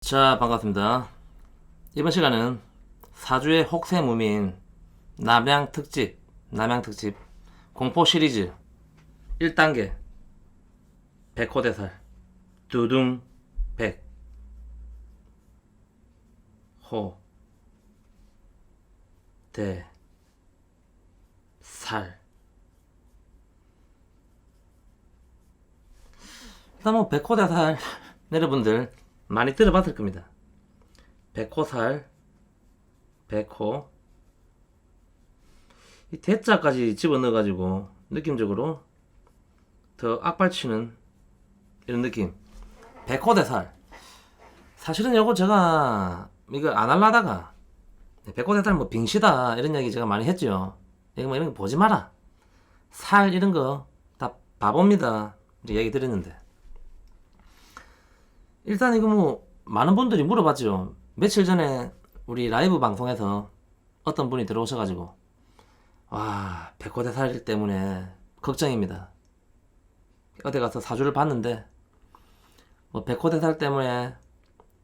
자, 반갑습니다. 이번 시간은 사주의 혹세 무민 남양 특집, 남양 특집 공포 시리즈 1단계 백호대살 두둥 백 호, 대, 살. 일단 뭐 백호대살 여러분들 많이 들어봤을 겁니다. 백호살, 백호. 이 대자까지 집어넣어가지고 느낌적으로 더 악발치는 이런 느낌. 백호대살. 사실은 요거 제가 이거 안 할라다가 백호대살 뭐 빙시다 이런 얘기 제가 많이 했죠. 이거 뭐 이런 거 보지 마라. 살 이런 거 다 바보입니다. 얘기 드렸는데. 일단 이거 뭐 많은 분들이 물어봤죠. 며칠 전에 우리 라이브 방송에서 어떤 분이 들어오셔가지고 와 백호대 살 때문에 걱정입니다. 어디 가서 사주를 봤는데 뭐 백호대 살 때문에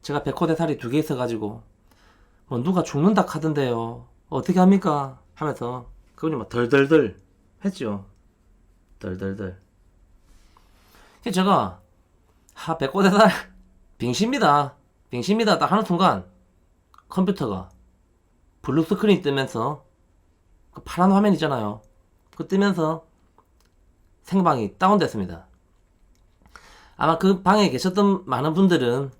제가 백호대 살이 두 개 있어가지고 뭐 누가 죽는다 카던데요. 어떻게 합니까? 하면서 그분이 막 덜덜덜 했죠. 덜덜덜. 제가 하 백호대 살 빙시입니다. 빙시입니다. 딱 하는 순간 컴퓨터가 블루 스크린이 뜨면서 그 파란 화면 있잖아요. 그 뜨면서 생방이 다운됐습니다. 아마 그 방에 계셨던 많은 분들은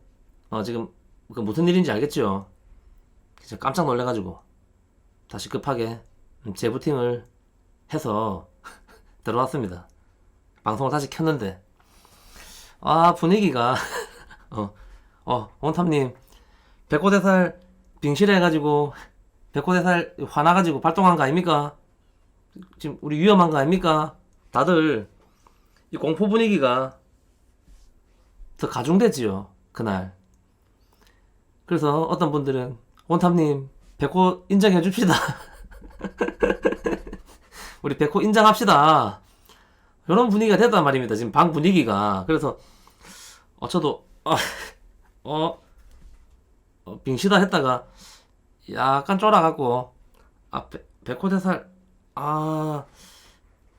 어, 지금 그 무슨 일인지 알겠죠? 진짜 깜짝 놀래가지고 다시 급하게 재부팅을 해서 들어왔습니다. 방송을 다시 켰는데 아 분위기가 어, 어, 원탐님, 백호대살 빙실해가지고, 백호대살 화나가지고 발동한 거 아닙니까? 지금 우리 위험한 거 아닙니까? 다들 이 공포 분위기가 더 가중되지요, 그날. 그래서 어떤 분들은, 원탐님, 백호 인정해 줍시다. 우리 백호 인정합시다. 이런 분위기가 됐단 말입니다, 지금 방 분위기가. 그래서, 어, 저도, 어, 어, 어, 빙시다 했다가 약간 쫄아갖고 아 백- 백호대살 아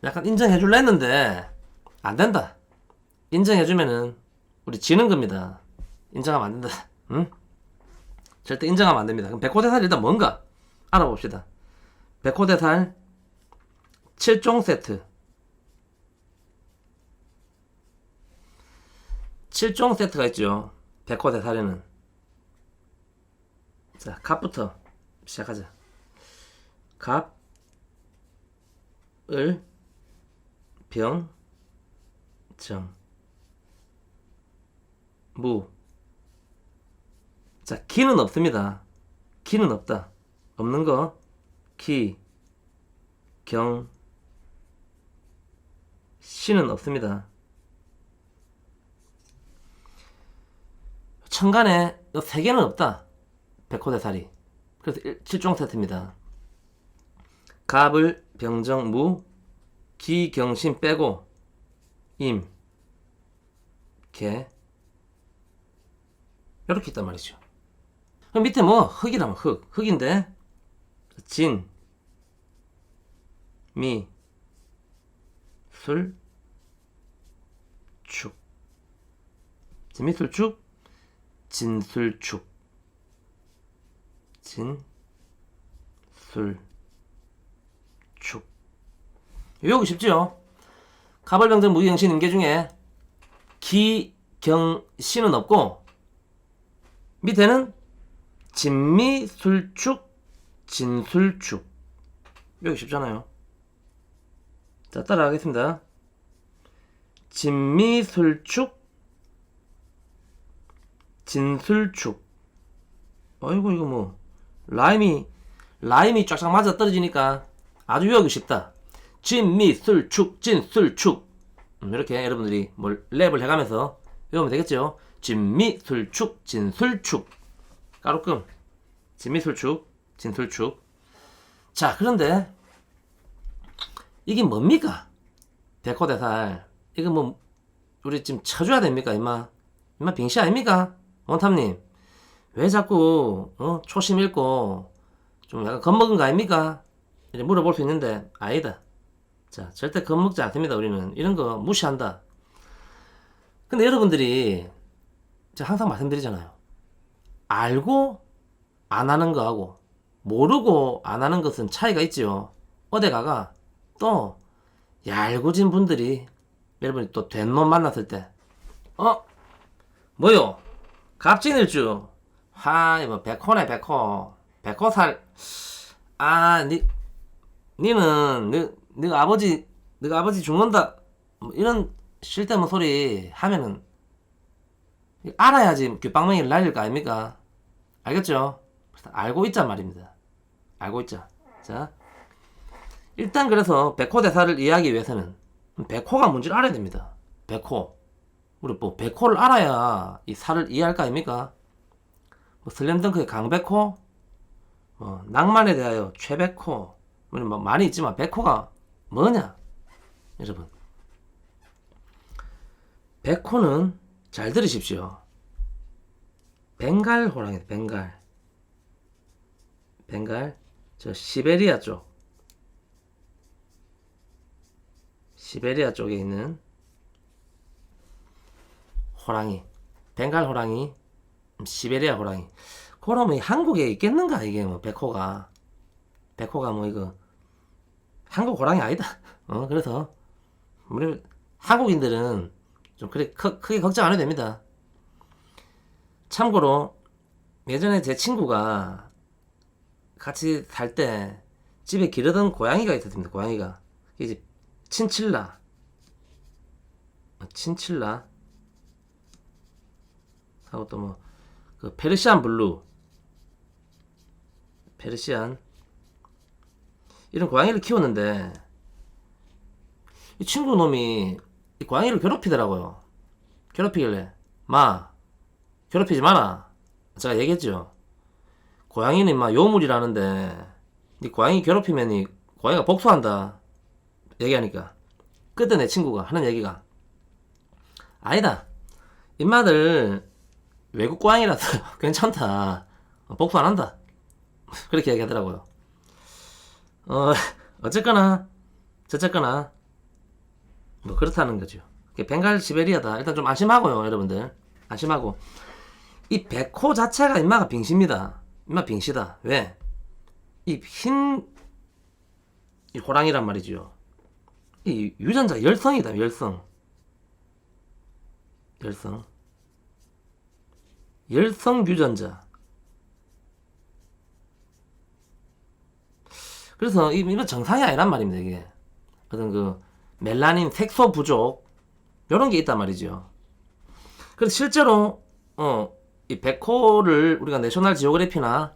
약간 인정해줄라 했는데 안 된다. 인정해주면은 우리 지는 겁니다. 인정하면 안 된다. 응? 절대 인정하면 안 됩니다. 그럼 백호대살 일단 뭔가 알아봅시다. 백호대살 7종 세트 7종 세트가 있죠. 백호 대사리는. 자, 갑부터 시작하자. 갑, 을, 병, 정, 무. 자, 기는 없습니다. 기는 없다. 없는 거, 기, 경, 시는 없습니다. 천간에 이 세 개는 없다. 백호대살이. 그래서 7종 세트입니다. 갑을 병정 무 기경신 빼고 임 개. 이렇게 있단 말이죠. 그럼 밑에 뭐 흑이라면 흑. 흑인데 진, 미, 술, 축. 진미술 축, 진술축. 진술축. 외우기 쉽죠? 가벌병정 무기경신 임계 중에 기경신은 없고 밑에는 진미술축 진술축. 외우기 쉽잖아요. 자 따라하겠습니다. 진미술축 진술축. 아이고 이거 뭐 라임이 라임이 쫙쫙 맞아 떨어지니까 아주 외우기 쉽다. 진미술축 진술축 음, 이렇게 여러분들이 뭘 랩을 해가면서 외우면 되겠죠. 진미술축 진술축 까루끔 진미술축 진술축 자 그런데 이게 뭡니까? 백호대살 이거 뭐 우리 지금 쳐줘야 됩니까 임마 임마 빙시 아닙니까? 원탐님 왜 자꾸 어? 초심 잃고 좀 약간 겁먹은 거 아닙니까? 이렇게 물어볼 수 있는데 아니다. 자 절대 겁먹지 않습니다. 우리는 이런 거 무시한다. 근데 여러분들이 제가 항상 말씀드리잖아요. 알고 안 하는 거하고 모르고 안 하는 것은 차이가 있지요. 어디 가가 또 얄궂은 분들이 여러분이 또 된 놈 만났을 때 어? 뭐요? 갑진일주 하, 뭐 백호네 백호 백호 살 아, 니 니는 너, 너 아버지 너 아버지 죽는다 뭐 이런 쓸데없는 소리 하면은 알아야지 귓방망이를 날릴 거 아닙니까? 알겠죠? 알고 있단 말입니다. 알고 있자. 자, 일단 그래서 백호 대사를 이해하기 위해서는 백호가 뭔지를 알아야 됩니다. 백호. 우리 뭐 백호를 알아야 이 사를 이해할 거 아닙니까? 뭐 슬램덩크의 강백호, 뭐 낭만에 대하여 최백호, 뭐 많이 있지만 백호가 뭐냐, 여러분? 백호는 잘 들으십시오. 벵갈 호랑이, 벵갈. 벵갈, 저 시베리아 쪽. 시베리아 쪽에 있는 호랑이. 벵갈 호랑이, 음, 시베리아 호랑이. 그러면 한국에 있겠는가, 이게 뭐, 백호가. 백호가 뭐, 이거, 한국 호랑이 아니다. 어, 그래서, 우리 한국인들은 좀 그래 크, 크게 걱정 안 해도 됩니다. 참고로 예전에 제 친구가 같이 살 때 집에 기르던 고양이가 있었습니다. 고양이가 이제 친칠라, 어, 친칠라 하고 또 뭐 그 페르시안 블루, 페르시안 이런 고양이를 키웠는데 이 친구 놈이 이 고양이를 괴롭히더라고요. 괴롭히길래 마 괴롭히지 마라. 제가 얘기했죠. 고양이는 막 요물이라는데 네 고양이 괴롭히면 이 고양이가 복수한다. 얘기하니까 그때 내 친구가 하는 얘기가 아니다. 임마들 외국 고양이라서 괜찮다. 복수 안 한다. 그렇게 얘기하더라고요. 어 어쨌거나 저쨌거나 뭐 그렇다는 거죠. 벵갈 시베리아다. 일단 좀 안심하고요, 여러분들. 안심하고 이 백호 자체가 인마가 빙시입니다. 인마 빙시다. 왜? 이 흰 이 호랑이란 말이죠. 이 유전자 열성이다, 열성. 열성. 열성 유전자. 그래서 이- 이런 정상이 아니란 말입니다, 이게. 어떤 그 멜라닌 색소 부족 이런 게 있단 말이죠. 그래서 실제로 어, 이 백호를 우리가 내셔널 지오그래피나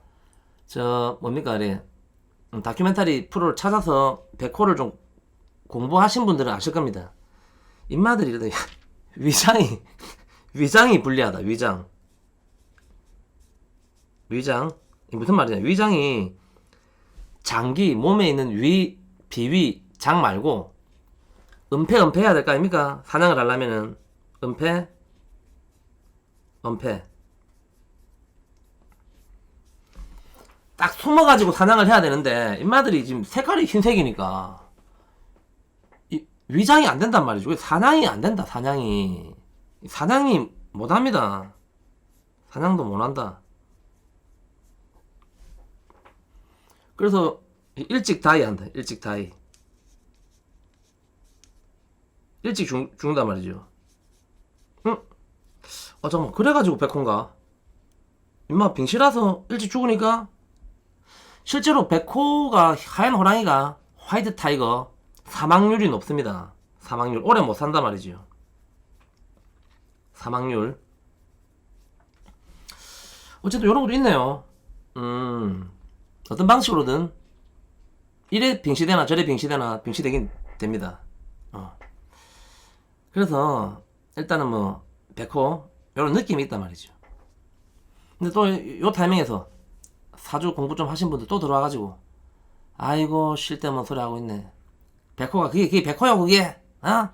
저 뭡니까 그래 음, 다큐멘터리 프로를 찾아서 백호를 좀 공부하신 분들은 아실 겁니다. 인마들이 위장이 위장이 불리하다 위장 위장 무슨 말이냐 위장이 장기 몸에 있는 위 비위 장 말고 은폐 은폐 해야 될 거 아닙니까? 사냥을 하려면은 은폐 은폐 딱 숨어가지고 사냥을 해야 되는데 인마들이 지금 색깔이 흰색이니까 이 위장이 안 된단 말이죠. 왜 사냥이 안 된다. 사냥이 사냥이 못합니다. 사냥도 못한다. 그래서 일찍 다이 한다. 일찍 다이. 일찍 죽, 죽는단 말이죠. 응? 아, 잠깐만. 그래가지고 백호인가? 임마, 빙시라서 일찍 죽으니까? 실제로 백호가, 하얀 호랑이가, 화이트 타이거, 사망률이 높습니다. 사망률. 오래 못 산단 말이죠. 사망률. 어쨌든 이런 것도 있네요. 음, 어떤 방식으로든, 이래 빙시되나 저래 빙시되나 빙시되긴 됩니다. 어. 그래서 일단은 뭐 백호 이런 느낌이 있단 말이죠. 근데 또 요 타이밍에서 사주 공부 좀 하신 분들 또 들어와가지고 아이고 쉴 때만 소리 하고 있네. 백호가 그게 그게 백호야 그게 어?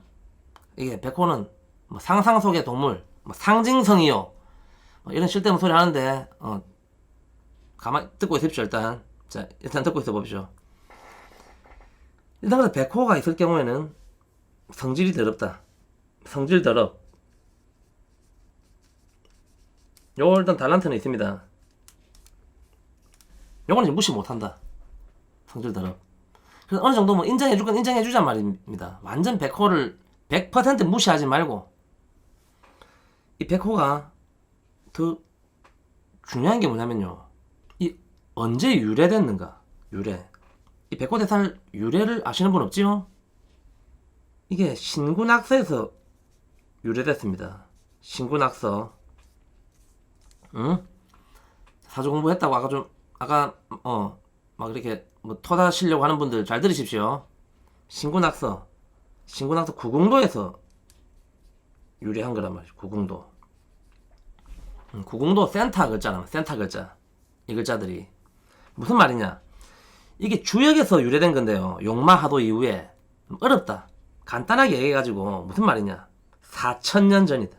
이게 백호는 뭐 상상 속의 동물, 뭐 상징성이요. 어, 이런 쓸데없는 소리 하는데 어, 가만 듣고 있으십시오 일단. 자 일단 듣고 있어 보십시오. 일단 백호가 있을 경우에는 성질이 더럽다. 성질 더럽. 요 일단 달란트는 있습니다. 요거는 무시 못한다. 성질 더럽. 그래서 어느 정도 뭐 인정해줄 건 인정해주잔 말입니다. 완전 백호를 100% 무시하지 말고 이 백호가 더 중요한 게 뭐냐면요. 이 언제 유래됐는가? 유래. 이 백호대살 유래를 아시는 분 없지요? 이게 신군악서에서 유래됐습니다. 신군악서. 응? 사주 공부했다고 아까 좀 아까 어 막 이렇게 뭐 토다시려고 하는 분들 잘 들으십시오. 신군악서. 신군악서 구궁도에서 유래한 거란 말이죠. 구궁도. 음, 구궁도 센터 글자나 센터 글자 이 글자들이 무슨 말이냐? 이게 주역에서 유래된 건데요. 용마하도 이후에 좀 어렵다. 간단하게 얘기해가지고 무슨 말이냐? 4천년 전이다.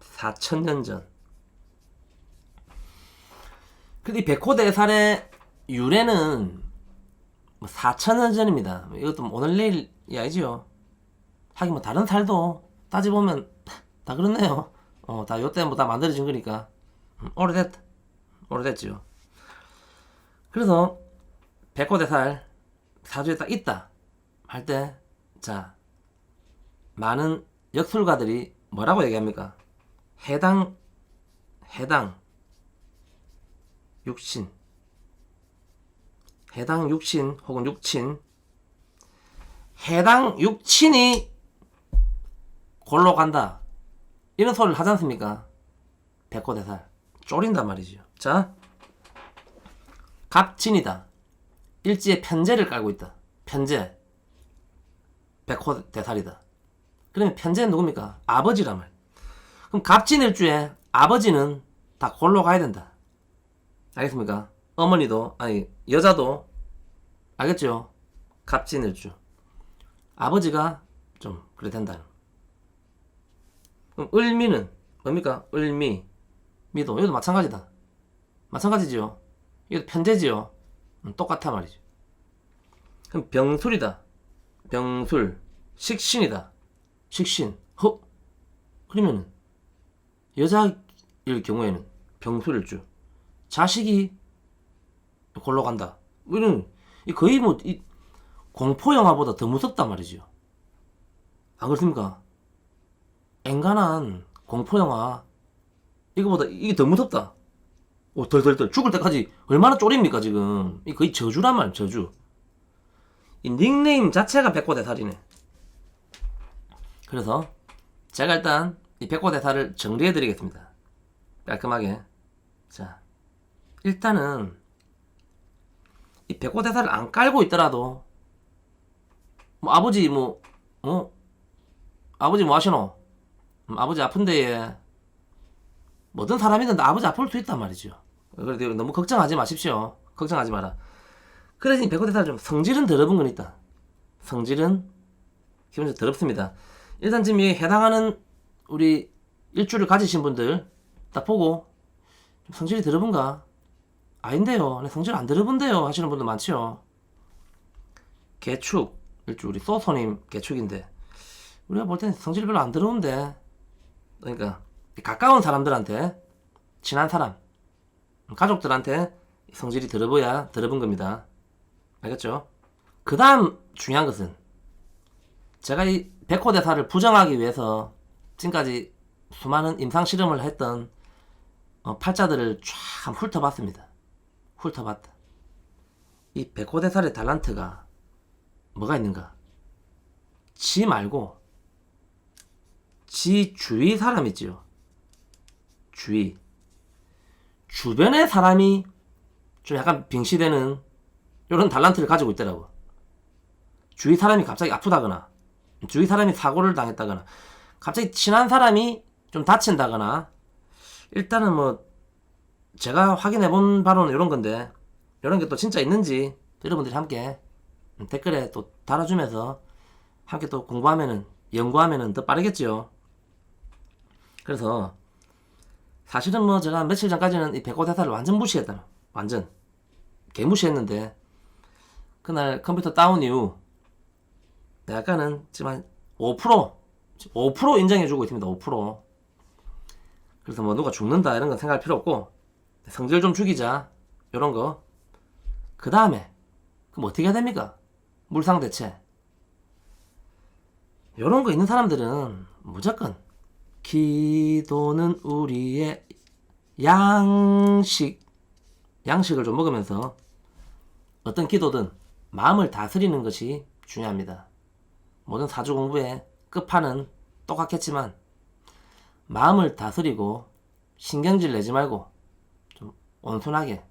4천년 전. 근데 이 백호대살의 유래는 뭐 4천년 전입니다. 이것도 뭐 오늘 내일이 아니지요. 하긴 뭐 다른 살도 따져보면 다 그렇네요. 어, 다 요때 뭐 다 만들어진 거니까. 음, 오래됐, 오래됐지요. 그래서, 백호대살 사주에 딱 있다. 할 때, 자, 많은 역술가들이 뭐라고 얘기합니까? 해당, 해당, 육신. 해당 육신 혹은 육친. 해당 육친이 골로 간다. 이런 소리를 하지 않습니까? 백호대살. 쪼린단 말이죠. 자, 갑진이다. 일지에 편제를 깔고 있다. 편제. 백호 대살이다. 그러면 편제는 누굽니까? 아버지란 말. 그럼 갑진일주에 아버지는 다 골로 가야 된다. 알겠습니까? 어머니도, 아니, 여자도, 알겠죠? 갑진일주. 아버지가 좀, 그래 된다. 그럼 을미는 뭡니까? 을미, 미도 이것도 마찬가지다. 마찬가지지요. 이것도 편제지요. 음, 똑같아 말이죠. 그럼 병술이다. 병술, 식신이다. 식신, 허. 그러면은 여자일 경우에는 병술일주. 자식이 골로 간다. 이런 이 거의 뭐 이 공포 영화보다 더 무섭단 말이죠. 안 그렇습니까? 앵간한 공포 영화 이거보다 이게 더 무섭다 오 덜덜덜 죽을 때까지 얼마나 쫄입니까 지금 이 거의 저주란 말 저주 이 닉네임 자체가 백호대살이네 그래서 제가 일단 이 백호대살을 정리해 드리겠습니다 깔끔하게 자 일단은 이 백호대살을 안 깔고 있더라도 뭐 아버지 뭐 어? 아버지 뭐 하시노? 음, 아버지 아픈데 모든 사람이든 아버지 아플 수 있단 말이죠. 그래도 너무 걱정하지 마십시오. 걱정하지 마라. 그래서 이 백호대사 좀 성질은 더러운 건 있다. 성질은 기본적으로 더럽습니다. 일단 지금 이 해당하는 우리 일주를 가지신 분들 딱 보고 좀 성질이 더러운가? 아닌데요. 내 성질 안 더러운데요. 하시는 분들 많지요. 개축 일주 우리 소소님 개축인데 우리가 볼 때는 성질이 별로 안 더러운데 그러니까 가까운 사람들한테 친한 사람 가족들한테 성질이 더러워야 더러운 겁니다. 알겠죠? 그 다음 중요한 것은 제가 이 백호 대사를 부정하기 위해서 지금까지 수많은 임상 실험을 했던 어, 팔자들을 쫙 훑어봤습니다. 훑어봤다. 이 백호대살의 달란트가 뭐가 있는가? 지 말고 지 주위 사람 있지요. 주위. 주변의 사람이 좀 약간 빙시되는 이런 달란트를 가지고 있더라고. 주위 사람이 갑자기 아프다거나, 주위 사람이 사고를 당했다거나, 갑자기 친한 사람이 좀 다친다거나, 일단은 뭐, 제가 확인해 본 바로는 이런 건데, 이런 게 또 진짜 있는지, 여러분들이 함께 댓글에 또 달아주면서 함께 또 공부하면은, 연구하면은 더 빠르겠지요. 그래서 사실은 뭐 제가 며칠 전까지는 이 백고대사를 완전 무시했다. 완전 개무시했는데 그날 컴퓨터 다운 이후 약간은 지금 한 5% 5% 인정해주고 있습니다. 5%. 그래서 뭐 누가 죽는다 이런 건 생각할 필요 없고 성질 좀 죽이자 이런 거. 그 다음에 그럼 어떻게 해야 됩니까? 물상 대체. 이런 거 있는 사람들은 무조건 기도는 우리의 양식 양식을 좀 먹으면서 어떤 기도든 마음을 다스리는 것이 중요합니다. 모든 사주 공부의 끝판은 똑같겠지만 마음을 다스리고 신경질 내지 말고 좀 온순하게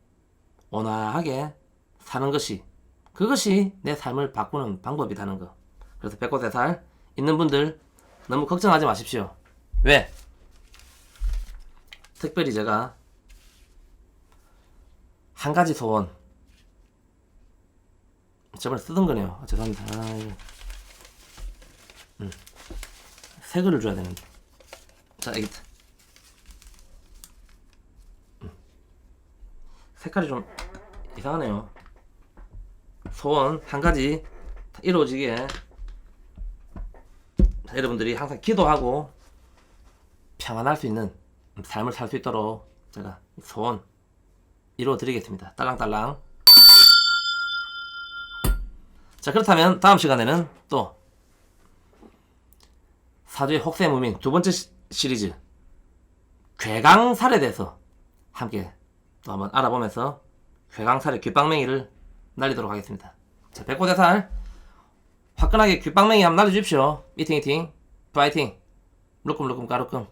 온화하게 사는 것이 그것이 내 삶을 바꾸는 방법이라는 거. 그래서 백고대살 있는 분들 너무 걱정하지 마십시오. 왜? 특별히 제가 한 가지 소원 저번에 쓰던 거네요. 아, 죄송합니다. 아. 음. 새 거를 줘야 되는데. 자, 여기. 음. 색깔이 좀 이상하네요. 소원 한 가지 이루어지게 자, 여러분들이 항상 기도하고 평안할 수 있는 삶을 살 수 있도록 제가 소원 이루어 드리겠습니다. 딸랑딸랑. 자, 그렇다면 다음 시간에는 또 사주의 혹세 무민 두 번째 시, 시리즈 괴강살에 대해서 함께 또 한번 알아보면서 괴강살의 귓방맹이를 날리도록 하겠습니다. 자, 백호대살 화끈하게 귓방맹이 한번 날려주십시오. 미팅 미팅 파이팅 루꿈루꿈 까루꿈